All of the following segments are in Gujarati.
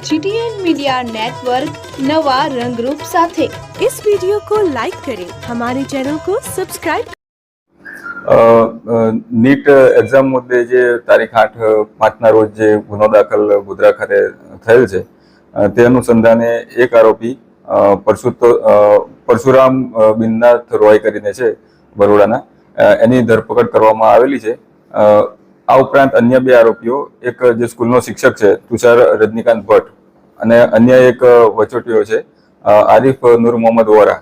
जीटीएन मीडिया नेटवर्क नवा रंगरूप સાથે इस वीडियो को लाइक करें हमारे चैनल को सब्सक्राइब અ, અ, નીટ એક્ઝામ મુદ્દે જે તારીખ આઠ પાંચના રોજ જે ગુનો દાખલ ગોધરા ખાતે થયેલ છે અ, તે અનુસંધાને એક આરોપી અ, પરશુતો અ, પરશુરામ અ, બિનનાથ રોય કરીને છે બરોડાના અ, એની ધરપકડ કરવામાં આવેલી છે અ, આ ઉપરાંત અન્ય બે આરોપીઓ, એક જે સ્કૂલનો શિક્ષક છે, તુષાર રજનીકાંત ભટ્ટ અને અન્ય એક વચોટીઓ છે આરિફ નૂર મોહમ્મદ વોરા.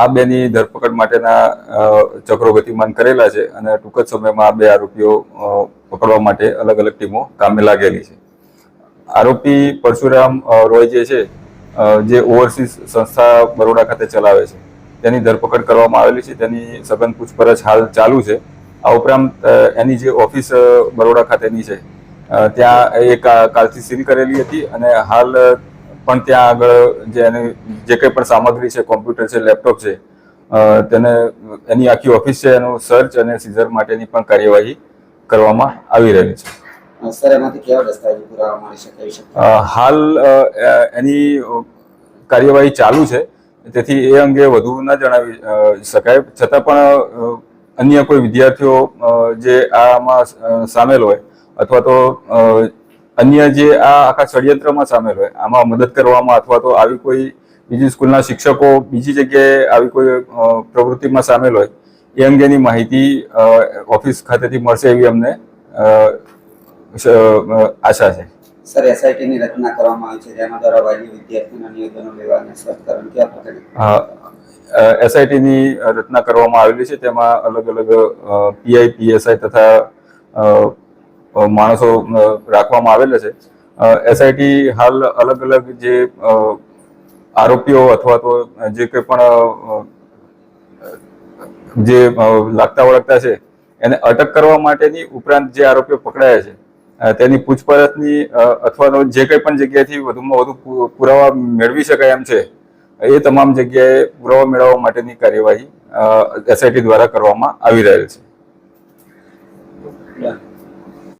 આ બેની ધરપકડ માટેના ચક્રો ગતિમાન કરેલા છે અને ટૂંક જ સમયમાં આ બે આરોપીઓ પકડવા માટે અલગ અલગ ટીમો કામે લાગેલી છે. આરોપી પરશુરામ રોય જે છે જે ઓવરસીઝ સંસ્થા બરોડા ખાતે ચલાવે છે, તેની ધરપકડ કરવામાં આવેલી છે, તેની સઘન પૂછપરછ હાલ ચાલુ છે. આ ઉપરાંત એની જે ઓફિસ બરોડા ખાતેની છે ત્યાં એ કાલથી સીલ કરેલી હતી અને હાલ પણ ત્યાં આગળ જે એની જે કંઈ પણ સામગ્રી છે કોમ્પ્યુટર છે લેપટોપ છે તેને એની આખી ઓફિસ છે એનું સર્ચ અને સીઝર માટેની પણ કાર્યવાહી કરવામાં આવી રહી છે. હાલ એની કાર્યવાહી ચાલુ છે તેથી એ અંગે વધુ ન જણાવી શકાય. છતાં પણ અન્ય કોઈ વિદ્યાર્થીઓ જે આમાં સામેલ હોય અથવા તો અન્ય જે આ આખા ષડયંત્રમાં સામેલ હોય આમાં મદદ કરવામાં અથવા તો આવી કોઈ બીજી સ્કૂલના શિક્ષકો બીજી જગ્યાએ આવી કોઈ પ્રવૃત્તિમાં સામેલ હોય એ અંગેની માહિતી ઓફિસ ખાતેથી મળશે એવી અમને આશા છે. સર એસઆઈટી ની રચના કરવામાં આવી છે. જેના દ્વારા વાલી વિદ્યાર્થીઓના નિવેદનો લેવા અને સ્પષ્ટકરણ કેવા પ્રકારે એસઆઈટીની રચના કરવામાં આવેલી છે. તેમાં અલગ અલગ પીઆઈ પીએસઆઈ તથા માણસો રાખવામાં આવેલા છે. એસઆઈટી હાલ અલગ અલગ જે આરોપીઓ અથવા તો જે કંઈ પણ જે લાગતા વળગતા છે, એને અટક કરવા માટેની ઉપરાંત જે આરોપીઓ પકડાયા છે તેની પૂછપરછની અથવા તો જે કંઈ પણ જગ્યાએથી વધુમાં વધુ પુરાવા મેળવી શકાય એમ છે એ તમામ જગ્યાએ પુરાવા મેળવવા માટેની કાર્યવાહી એસઆઈટી દ્વારા કરવામાં આવી રહેલ છે.